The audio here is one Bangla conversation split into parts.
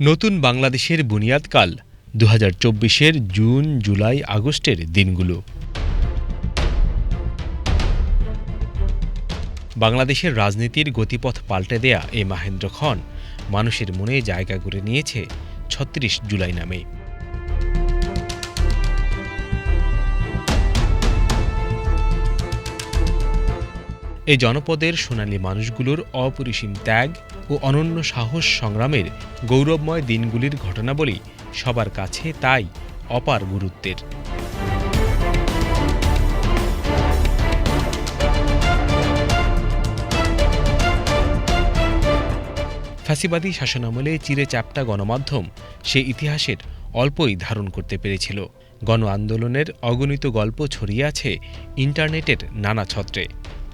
নতুন বাংলাদেশের বুনিয়াদকাল দু হাজার চব্বিশের জুন, জুলাই, আগস্টের দিনগুলো। বাংলাদেশের রাজনীতির গতিপথ পাল্টে দেয়া এ মাহেন্দ্র খন মানুষের মনে জায়গা করে নিয়েছে ছত্রিশ জুলাই নামে। এই জনপদের সোনালী মানুষগুলোর অপরিসীম ত্যাগ ও অনন্য সাহস সংগ্রামের গৌরবময় দিনগুলির ঘটনাবলী সবার কাছে তাই অপার গুরুত্বের। ফ্যাসিবাদী শাসনামলে চিরে চাপটা গণমাধ্যম সে ইতিহাসের অল্পই ধারণ করতে পেরেছিল। গণ আন্দোলনের অগণিত গল্প ছড়িয়ে আছে ইন্টারনেটের নানা ছত্রে।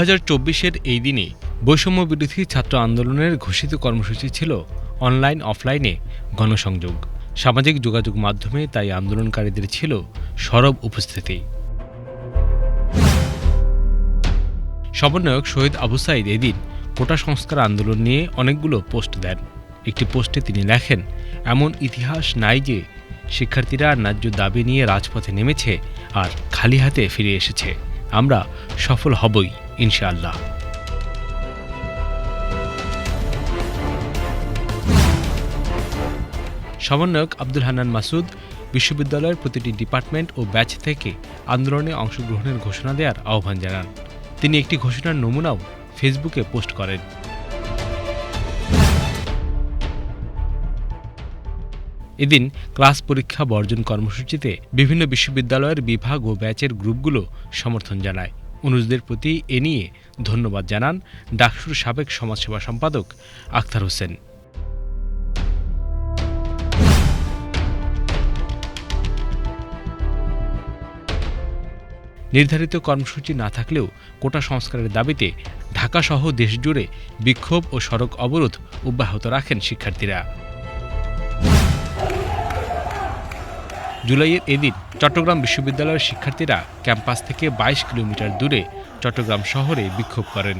চব্বিশের এই দিনে বৈষম্য বিরোধী ছাত্র আন্দোলনের ঘোষিত কর্মসূচি ছিল অনলাইন, অফলাইনে গণসংযোগ। সামাজিক যোগাযোগ মাধ্যমে তাই আন্দোলনকারীদের ছিল সরব উপস্থিতি। সমন্বয়ক শহীদ আবু সাইদ এদিন কোটা সংস্কার আন্দোলন নিয়ে অনেকগুলো পোস্ট দেন। একটি পোস্টে তিনি লেখেন, এমন ইতিহাস নাই যে শিক্ষার্থীরা ন্যায্য দাবি নিয়ে রাজপথে নেমেছে আর খালি হাতে ফিরে এসেছে। আমরা সফল হবই। ইনশাআল্লাহ। সমন্বয়ক আব্দুল হান্নান মাসুদ বিশ্ববিদ্যালয়ের প্রতিটি ডিপার্টমেন্ট ও ব্যাচ থেকে আন্দোলনে অংশগ্রহণের ঘোষণা দেওয়ার আহ্বান জানান। তিনি একটি ঘোষণার নমুনাও ফেসবুকে পোস্ট করেন। এদিন ক্লাস পরীক্ষা বর্জন কর্মসূচিতে বিভিন্ন বিশ্ববিদ্যালয়ের বিভাগ ও ব্যাচের গ্রুপগুলো সমর্থন জানায়। অনুজদের প্রতি এ নিয়ে ধন্যবাদ জানান ডাকসুর সাবেক সমাজসেবা সম্পাদক আখতার হোসেন। নির্ধারিত কর্মসূচি না থাকলেও কোটা সংস্কারের দাবিতে ঢাকাসহ দেশজুড়ে বিক্ষোভ ও সড়ক অবরোধ অব্যাহত রাখেন শিক্ষার্থীরা। জুলাইয়ের এদিন চট্টগ্রাম বিশ্ববিদ্যালয়ের শিক্ষার্থীরা ক্যাম্পাস থেকে বাইশ কিলোমিটার দূরে চট্টগ্রাম শহরে বিক্ষোভ করেন।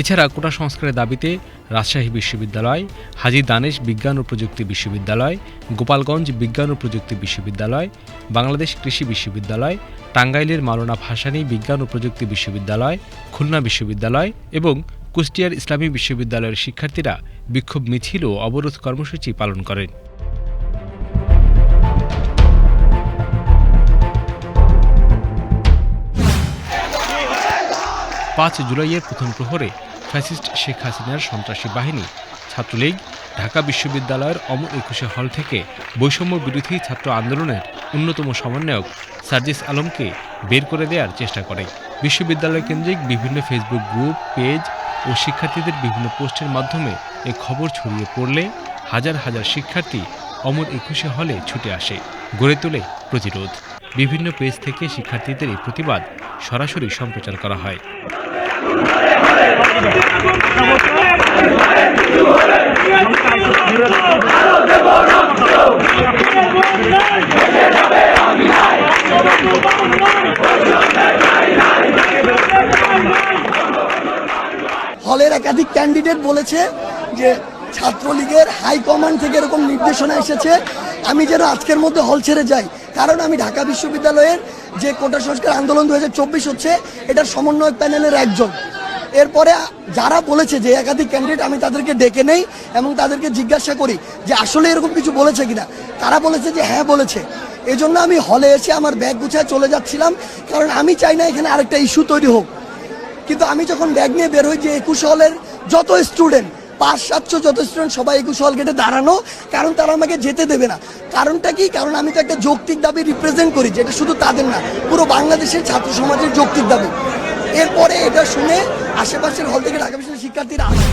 এছাড়া কোটা সংস্কারের দাবিতে রাজশাহী বিশ্ববিদ্যালয়, হাজী দানেশ বিজ্ঞান ও প্রযুক্তি বিশ্ববিদ্যালয়, গোপালগঞ্জ বিজ্ঞান ও প্রযুক্তি বিশ্ববিদ্যালয়, বাংলাদেশ কৃষি বিশ্ববিদ্যালয়, টাঙ্গাইলের মাওলানা ভাসানী বিজ্ঞান ও প্রযুক্তি বিশ্ববিদ্যালয়, খুলনা বিশ্ববিদ্যালয় এবং কুষ্টিয়ার ইসলামী বিশ্ববিদ্যালয়ের শিক্ষার্থীরা বিক্ষোভ মিছিল ও অবরোধ কর্মসূচি পালন করেন। পাঁচ জুলাইয়ের প্রথম প্রহরে ফ্যাসিস্ট শেখ হাসিনার সন্ত্রাসী বাহিনী। ছাত্রলীগ, ঢাকা বিশ্ববিদ্যালয়ের অমর একুশে হল থেকে বৈষম্য বিরোধী ছাত্র আন্দোলনের অন্যতম সমন্বয়ক সার্জিস আলমকে বের করে দেওয়ার চেষ্টা করে। বিশ্ববিদ্যালয় কেন্দ্রিক বিভিন্ন ফেসবুক গ্রুপ, পেজ ও শিক্ষার্থীদের বিভিন্ন পোস্টের মাধ্যমে এ খবর ছড়িয়ে পড়লে হাজার হাজার শিক্ষার্থী অমর একুশে হলে ছুটে আসে। গড়ে তোলে প্রতিরোধ। বিভিন্ন পেজ থেকে শিক্ষার্থীদের এই প্রতিবাদ সরাসরি সম্প্রচার করা হয়। হলের একাধিক ক্যান্ডিডেট বলেছে যে ছাত্রলীগের হাইকমান্ড থেকে এরকম নির্দেশনা এসেছে। আমি যেন আজকের মধ্যে হল ছেড়ে যাই, কারণ আমি ঢাকা বিশ্ববিদ্যালয়ের যে কোটা সংস্কার আন্দোলন দুই হাজার চব্বিশ হচ্ছে, এটার সমন্বয় প্যানেলের একজন। এরপরে যারা বলেছে যে একাধিক ক্যান্ডিডেট আমি তাদেরকে ডেকে নেই এবং তাদেরকে জিজ্ঞাসা করি যে আসলে এরকম কিছু বলেছে কিনা, তারা বলেছে যে হ্যাঁ বলেছে। এই জন্য আমি হলে এসে আমার ব্যাগ গুছায় চলে যাচ্ছিলাম, কারণ আমি চাই না এখানে আরেকটা ইস্যু তৈরি হোক। কিন্তু আমি যখন ব্যাগ নিয়ে বের হই যে একুশ হলের যত স্টুডেন্ট পাঁচ, সাতশো যত স্টুডেন্ট সবাই একুশ হল গেটে দাঁড়ানো, কারণ তারা আমাকে যেতে দেবে না। কারণটা কি? কারণ আমি তো একটা যৌক্তিক দাবি রিপ্রেজেন্ট করি, যেটা শুধু তাদের না, পুরো বাংলাদেশের ছাত্র সমাজের যৌক্তিক দাবি। এরপরে এটা শুনে আশেপাশের হল থেকে ঢাকা বিশ্ববিদ্যালয়ের শিক্ষার্থীরা আসে।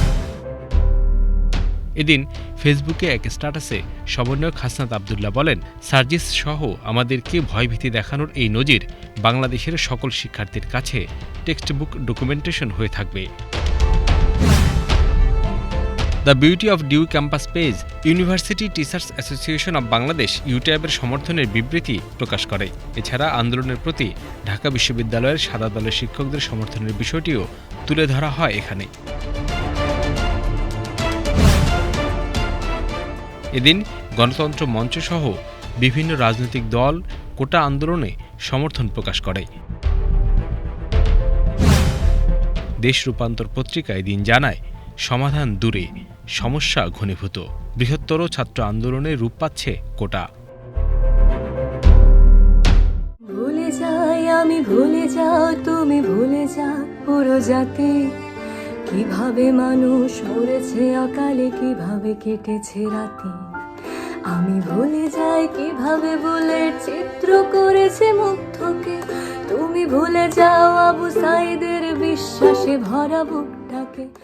এদিন ফেসবুকে এক স্ট্যাটাসে সমন্বয়ক হাসনাত আবদুল্লাহ বলেন, সার্জিস সহ আমাদেরকে ভয়ভীতি দেখানোর এই নজির বাংলাদেশের সকল শিক্ষার্থীর কাছে টেক্সট বুক ডকুমেন্টেশন হয়ে থাকবে। The beauty of DU campus page university teachers association of Bangladesh ইউটিআবের সমর্থনের বিবৃতি প্রকাশ করে। এছাড়া আন্দোলনের প্রতি ঢাকা বিশ্ববিদ্যালয়ের সাদা দলের শিক্ষকদের সমর্থনের বিষয়টিও তুলে ধরা হয় এখানে। এদিন গণতন্ত্র মঞ্চ সহ বিভিন্ন রাজনৈতিক দল কোটা আন্দোলনে সমর্থন প্রকাশ করে। দেশ রূপান্তর পত্রিকা এদিন জানায় সমাধান দূরে, সমস্যা ঘনীভূত। বৃহত্তর ছাত্র আন্দোলনে রূপ পাচ্ছে কোটা। ভুলে যাই, আমি ভুলে যাও, তুমি ভুলে যাও পুরো জাতি কীভাবে মানুষ মরেছে অকালে, কীভাবে কেটেছে রাতে। আমি ভুলে যাই, কীভাবে বুলেট চিত্র করেছে মুগ্ধকে। তুমি ভুলে যাও, আবু সাইদের বিশ্বাসে ভরা বুকটাকে।